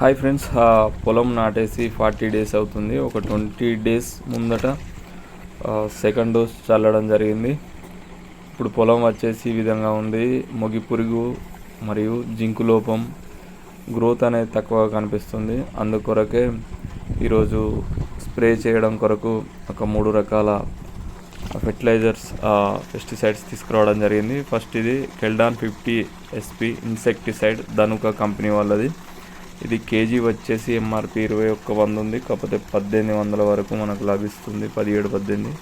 Hi friends పొలం నాటేసి forty days అవుతుంది. ఒక ట్వంటీ డేస్ ముందట సెకండ్ డోస్ చల్లడం జరిగింది. ఇప్పుడు పొలం వచ్చేసి ఈ విధంగా ఉంది. మొగి పురుగు మరియు జింకు లోపం గ్రోత్ అనేది తక్కువగా కనిపిస్తుంది. అందుకొరకే ఈరోజు స్ప్రే చేయడం కొరకు ఒక మూడు రకాల ఫెర్టిలైజర్స్ పెస్టిసైడ్స్ తీసుకురావడం జరిగింది. ఫస్ట్ ఇది Caldan fifty SP insecticide Dhanuka company వాళ్ళది. ఇది కేజీ వచ్చేసి ఎంఆర్పి ఇరవై ఒక్క వంద ఉంది. కాకపోతే పద్దెనిమిది వందల వరకు మనకు లభిస్తుంది. పదిహేడు పద్దెనిమిది.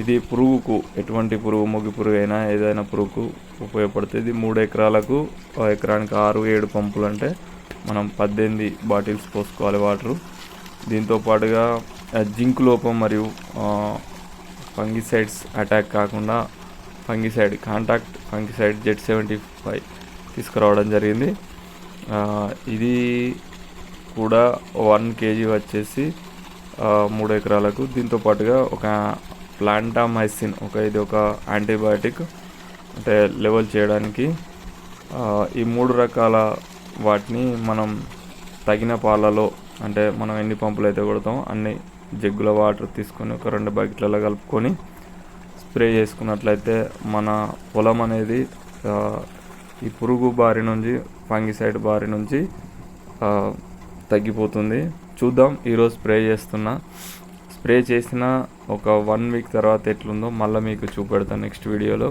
ఇది పురుగుకు ఎటువంటి పురుగు మొగి పురుగు అయినా ఏదైనా పురుగుకు ఉపయోగపడుతుంది. ఇది మూడు ఎకరాలకు ఒక ఎకరానికి ఆరు ఏడు పంపులు అంటే మనం పద్దెనిమిది బాటిల్స్ పోసుకోవాలి వాటరు. దీంతో పాటుగా జింక్ లోపం మరియు ఫంగిసైడ్స్ అటాక్ కాకుండా fungicide contact fungicide Z seventy five తీసుకురావడం జరిగింది. ఇది కూడా వన్ కేజీ వచ్చేసి మూడు ఎకరాలకు. దీంతో పాటుగా ఒక ప్లాంటామైసిన్ ఒక ఇది ఒక యాంటీబయాటిక్ అంటే లెవెల్ చేయడానికి ఈ మూడు రకాల వాటిని మనం తగిన పాలలో అంటే మనం ఎన్ని పంపులు అయితే కొడతామో అన్ని జగ్గుల వాటర్ తీసుకొని ఒక రెండు బకెట్లలో కలుపుకొని స్ప్రే చేసుకున్నట్లయితే మన పొలం అనేది ఈ పురుగు బారి నుంచి ఫంగిసైడ్ బారి నుంచి తగ్గిపోతుంది. చూద్దాం ఈరోజు స్ప్రే చేస్తున్నా. స్ప్రే చేసిన ఒక వన్ వీక్ తర్వాత ఎట్లుందో మళ్ళీ మీకు చూపెడతాను నెక్స్ట్ వీడియోలో.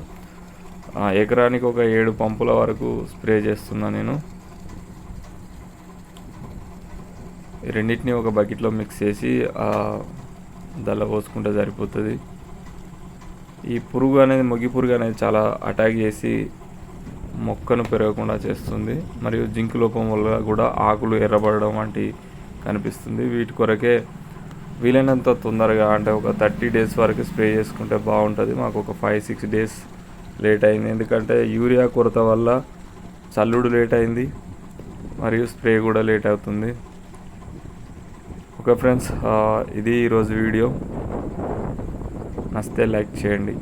ఎకరానికి ఒక ఏడు పంపుల వరకు స్ప్రే చేస్తున్నా నేను. ఈ రెండింటిని ఒక బకెట్లో మిక్స్ చేసి దల్ల పోసుకుంటే సరిపోతుంది. ఈ పురుగు అనేది మొగి పురుగు అనేది చాలా అటాక్ చేసి మొక్కను పెరగకుండా చేస్తుంది. మరియు జింక్ లోపం వల్ల కూడా ఆకులు ఎర్రబడడం వంటి కనిపిస్తుంది. వీటి కొరకే వీలైనంత తొందరగా అంటే ఒక థర్టీ డేస్ వరకు స్ప్రే చేసుకుంటే బాగుంటుంది. మాకు ఒక ఫైవ్ సిక్స్ డేస్ లేట్ అయింది. ఎందుకంటే యూరియా కొరత వల్ల చల్లుడు లేట్ అయింది. మరియు స్ప్రే కూడా లేట్ అవుతుంది. ఓకే ఫ్రెండ్స్ ఇది ఈరోజు వీడియో. నచ్చితే లైక్ చేయండి.